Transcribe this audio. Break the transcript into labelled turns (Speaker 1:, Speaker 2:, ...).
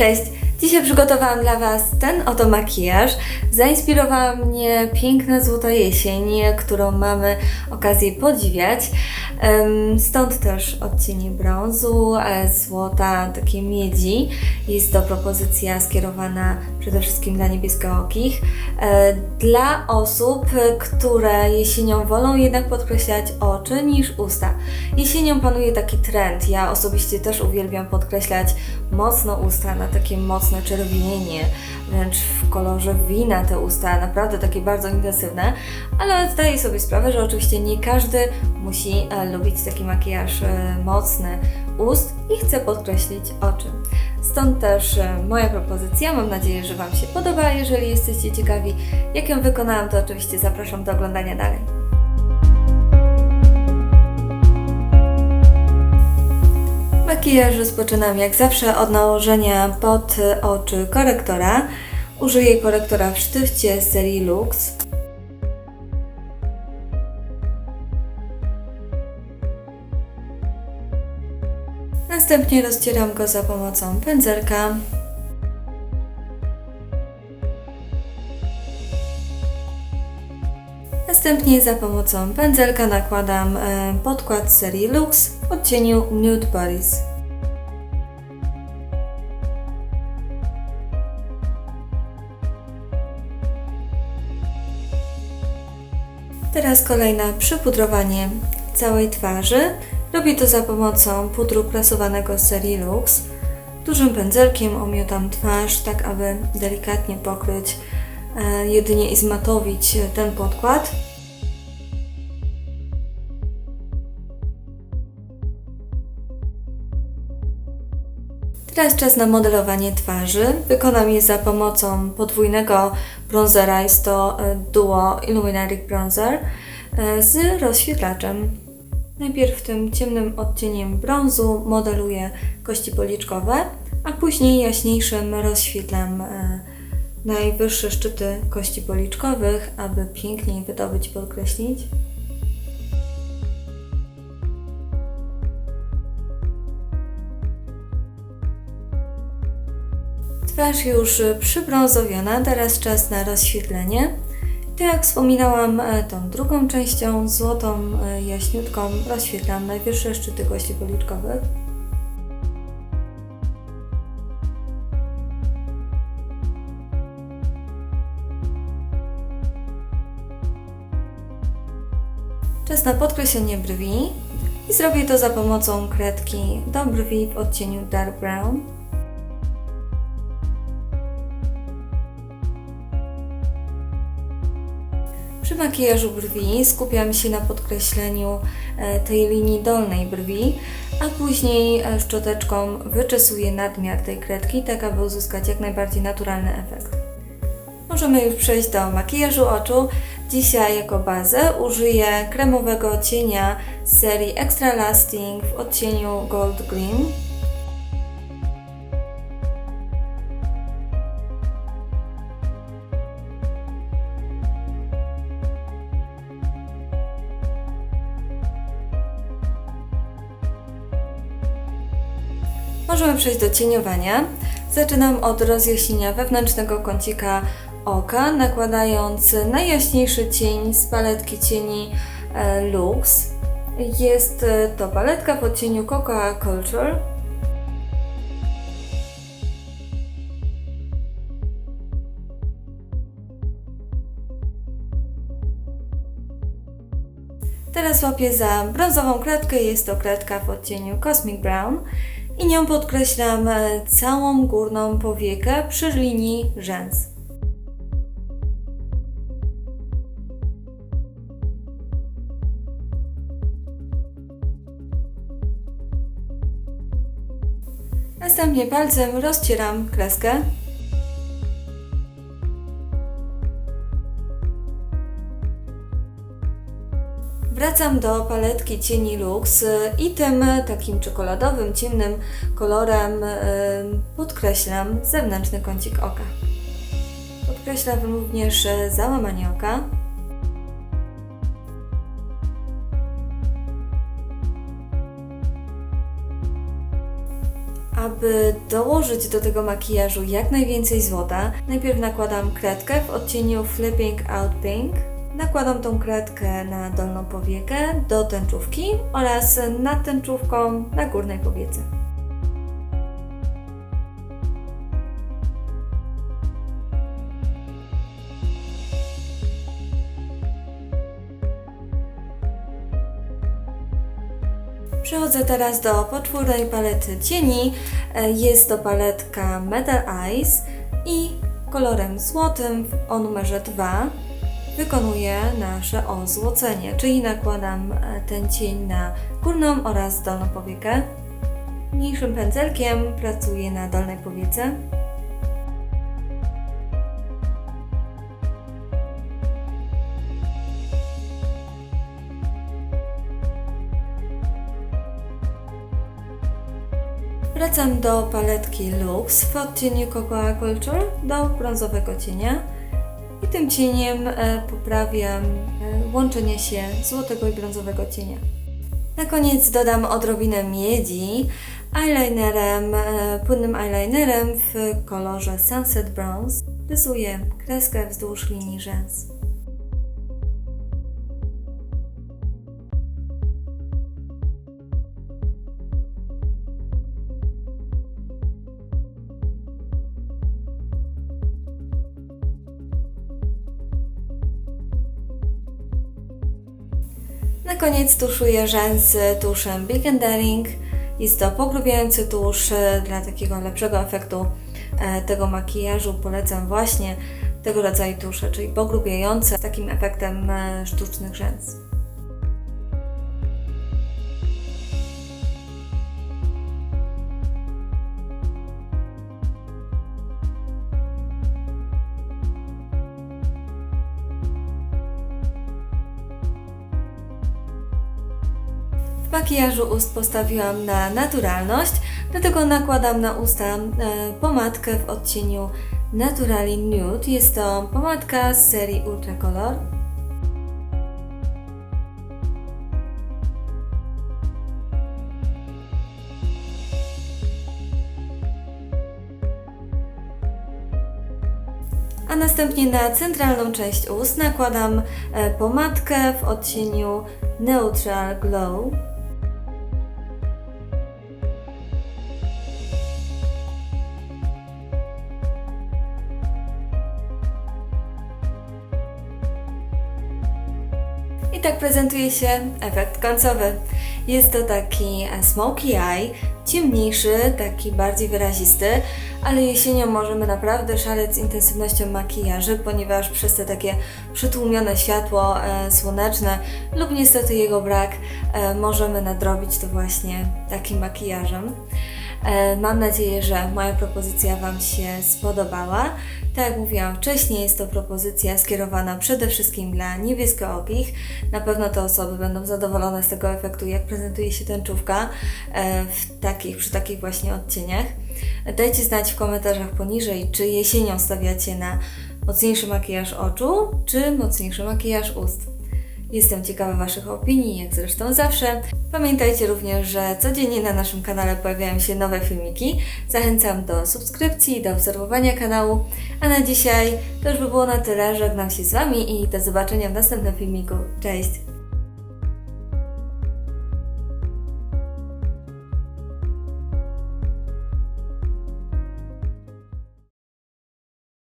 Speaker 1: Cześć! Dzisiaj przygotowałam dla Was ten oto makijaż. Zainspirowała mnie piękna złota jesień, którą mamy okazję podziwiać. Stąd też odcienie brązu, e, złota, takiej miedzi. Jest to propozycja skierowana przede wszystkim dla niebieskookich. E, Dla osób, które jesienią wolą jednak podkreślać oczy niż usta. Jesienią panuje taki trend. Ja osobiście też uwielbiam podkreślać mocno usta na takie mocne czerwienienie, wręcz w kolorze wina te usta, naprawdę takie bardzo intensywne, ale zdaję sobie sprawę, że oczywiście nie każdy musi e, lubić taki makijaż e, mocny ust i chce podkreślić oczy. Stąd też e, moja propozycja, mam nadzieję, że Wam się podoba. Jeżeli jesteście ciekawi, jak ją wykonałam, to oczywiście zapraszam do oglądania dalej. Makijaż rozpoczynam jak zawsze od nałożenia pod oczy korektora. Użyję korektora w sztywcie serii Lux. Następnie rozcieram go za pomocą pędzelka. Następnie za pomocą pędzelka nakładam e, podkład serii Lux w odcieniu Nude Bodies. Teraz kolejne przypudrowanie całej twarzy. Robię to za pomocą pudru prasowanego z serii Lux. Dużym pędzelkiem omiotam twarz, tak aby delikatnie pokryć e, jedynie i zmatowić ten podkład. Teraz czas na modelowanie twarzy. Wykonam je za pomocą podwójnego bronzera. Jest to e, Duo Illuminatic Bronzer e, z rozświetlaczem. Najpierw tym ciemnym odcieniem brązu modeluję kości policzkowe, a później jaśniejszym rozświetlam e, najwyższe szczyty kości policzkowych, aby piękniej wydobyć podkreślić. Twarz już przybrązowiona, teraz czas na rozświetlenie. Tak jak wspominałam, e, tą drugą częścią, złotą, e, jaśniutką, rozświetlam najwyższe szczyty kości policzkowych. Czas na podkreślenie brwi i zrobię to za pomocą kredki do brwi w odcieniu dark brown. Przy makijażu brwi skupiam się na podkreśleniu e, tej linii dolnej brwi, a później e, szczoteczką wyczesuję nadmiar tej kredki, tak aby uzyskać jak najbardziej naturalny efekt. Możemy już przejść do makijażu oczu. Dzisiaj jako bazę użyję kremowego cienia z serii Extra Lasting w odcieniu Gold Green. Możemy przejść do cieniowania. Zaczynam od rozjaśnienia wewnętrznego kącika oka, nakładając najjaśniejszy cień z paletki cieni e, Lux. Jest e, to paletka w odcieniu Cocoa Culture. Teraz łapię za brązową kredkę, jest to kredka w odcieniu Cosmic Brown i nią podkreślam e, całą górną powiekę przy linii rzęs. Następnie palcem rozcieram kreskę. Wracam do paletki cieni Lux y, i tym takim czekoladowym, ciemnym kolorem y, podkreślam zewnętrzny kącik oka. Podkreślam również y, załamanie oka. Aby dołożyć do tego makijażu jak najwięcej złota, najpierw nakładam kredkę w odcieniu Flipping Out Pink. Nakładam tą kredkę na dolną powiekę do tęczówki oraz nad tęczówką na górnej powiece. Przechodzę teraz do poczwórnej palety cieni. Jest to paletka Metal Eyes i kolorem złotym o numerze 2 wykonuję nasze ozłocenie, czyli nakładam e, ten cień na górną oraz dolną powiekę. Mniejszym pędzelkiem pracuję na dolnej powiece. Wracam do paletki Lux w odcieniu Cocoa Culture do brązowego cienia tym cieniem e, poprawiam e, łączenie się złotego i brązowego cienia. Na koniec dodam odrobinę miedzi eyelinerem, e, płynnym eyelinerem w kolorze Sunset Bronze. Rysuję kreskę wzdłuż linii rzęs. Na koniec tuszuję rzęsy tuszem Big Daring. Jest to pogrubiający tusz e, dla takiego lepszego efektu e, tego makijażu. Polecam właśnie tego rodzaju tusze, czyli pogrubiające z takim efektem e, sztucznych rzęs. Makijażu ust postawiłam na naturalność, dlatego nakładam na usta e, pomadkę w odcieniu Naturally Nude. Jest to pomadka z serii Ultra Color. A następnie na centralną część ust nakładam e, pomadkę w odcieniu Neutral Glow. I tak prezentuje się efekt końcowy. Jest to taki e, smoky eye, ciemniejszy, taki bardziej wyrazisty, ale jesienią możemy naprawdę szaleć z intensywnością makijaży, ponieważ przez te takie przytłumione światło e, słoneczne lub niestety jego brak e, możemy nadrobić to właśnie takim makijażem. E, Mam nadzieję, że moja propozycja Wam się spodobała. Tak jak mówiłam wcześniej, jest to propozycja skierowana przede wszystkim dla niebieskookich. Na pewno te osoby będą zadowolone z tego efektu, jak prezentuje się tęczówka e, w takich, przy takich właśnie odcieniach. Dajcie znać w komentarzach poniżej, czy jesienią stawiacie na mocniejszy makijaż oczu, czy mocniejszy makijaż ust. Jestem ciekawa Waszych opinii, jak zresztą zawsze. Pamiętajcie również, że codziennie na naszym kanale pojawiają się nowe filmiki. Zachęcam do subskrypcji, do obserwowania kanału. A na dzisiaj to już by było na tyle. Żegnam się z Wami i do zobaczenia w następnym filmiku. Cześć!